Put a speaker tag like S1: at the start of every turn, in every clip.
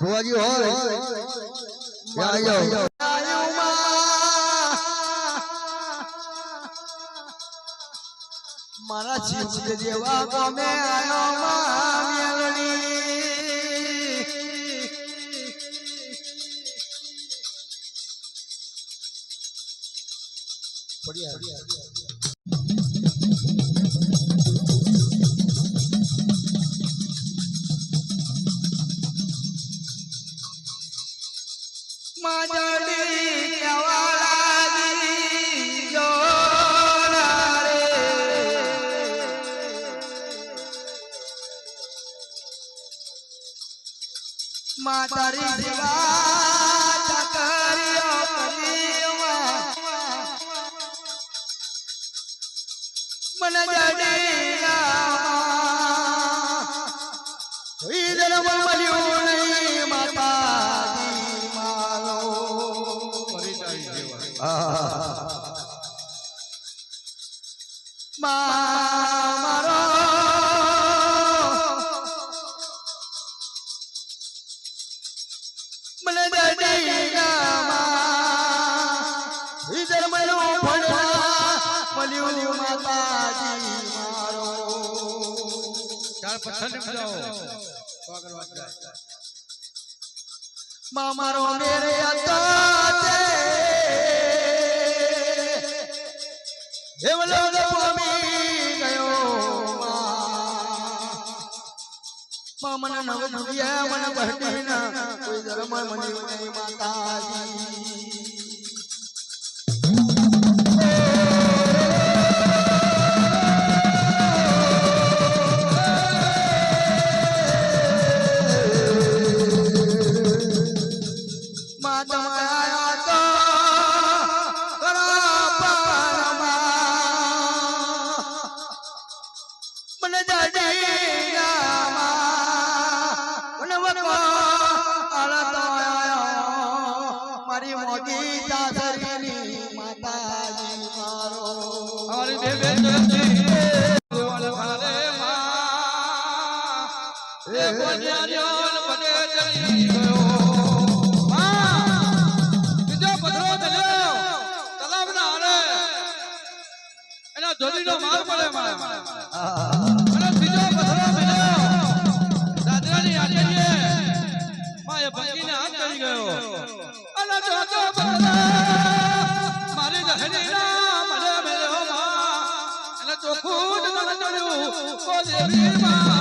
S1: ફુવાજી હોય. ત્યાં જાઓ
S2: મારા શિવ જેવા ગમે આયો માં. માતારી જીવા મને જડી મામારો મેરે હતો તે એવલો ગમી મામન નવ નવિયા મન બહડીના કોઈ ધર્મ મને માતાજી.
S3: ધોરીનો માર મળે માં અને બીજો પથરો થયો દાદરાની આચરીએ માં એ ભંગીને હાથ કરી ગયો. અને જોતો પથરા મારી દહડીના મળે મેલ્યો માં. અને ચોખ્ખું જ મને જડ્યું ઓ દેવી મારે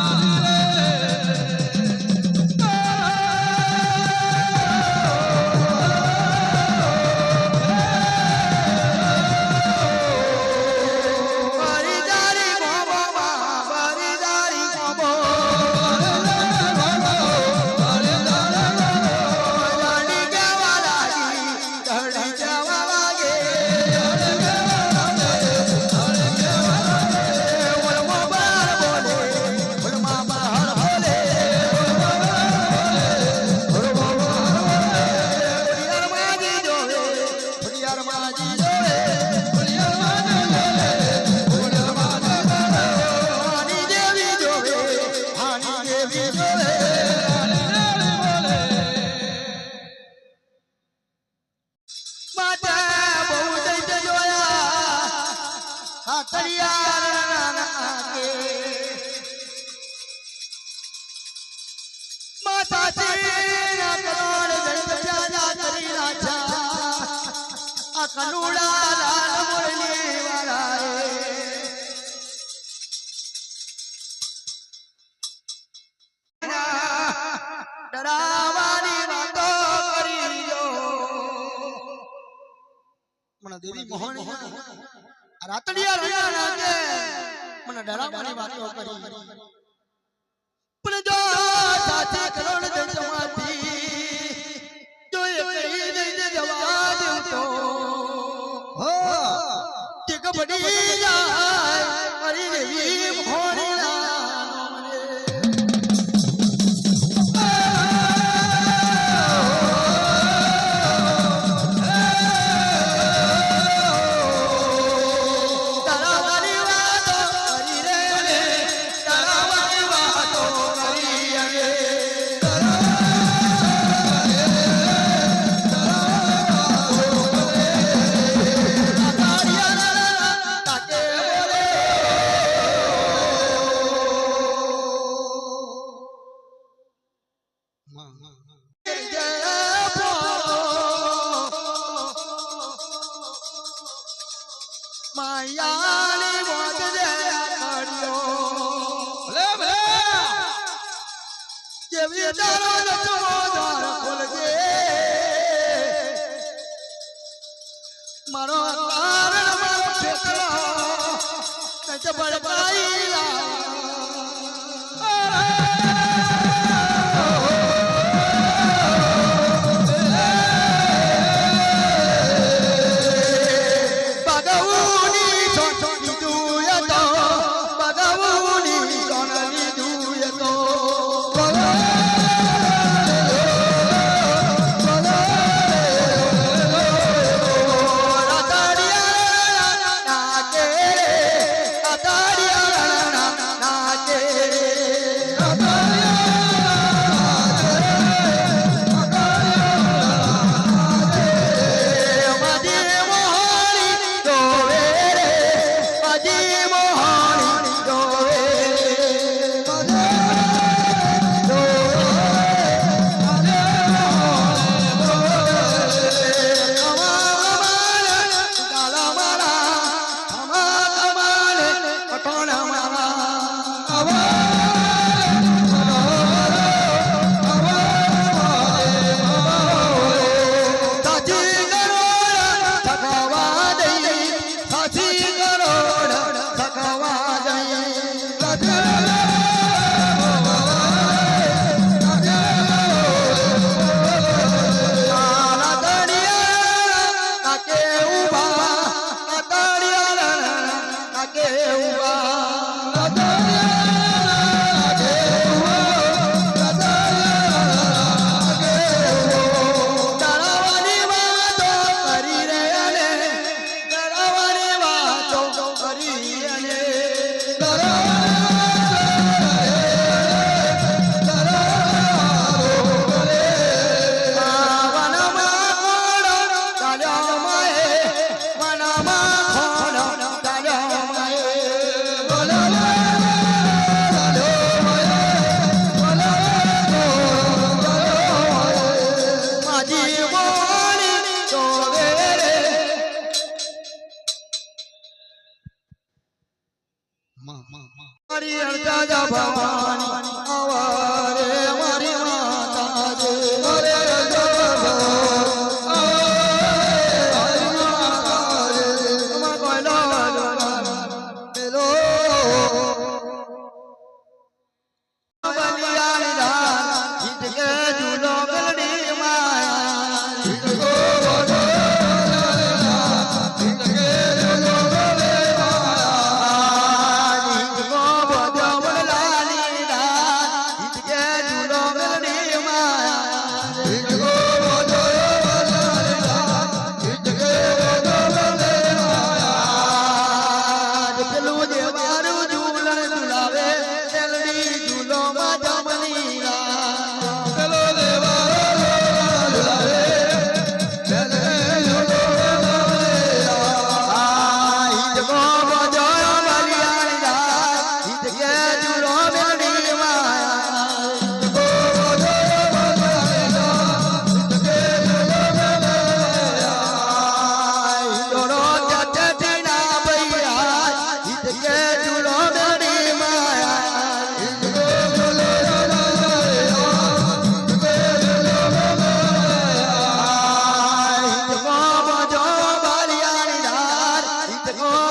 S2: કનુડા લાલ મુરલી વાળાએ ડરાવાની વાતો કરી મોહન રાતડિયા રહ્યા નાગે મને ડરાવાની વાતો કરી. પણ જો સાચી કરોડ દે જમાતી જો એકડી દઈને જવા દેવ તો હો કબડી જાય મારી દેવી મોહની बड़काई Oh.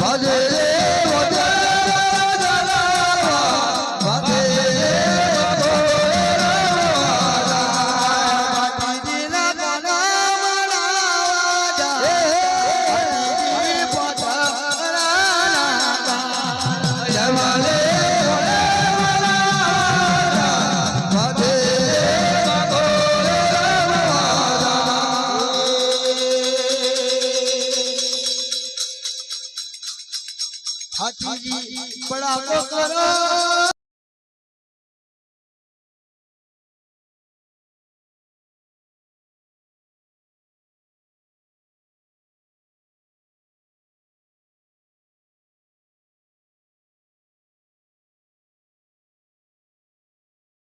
S2: Hallelujah. હાથીજી બડા કરો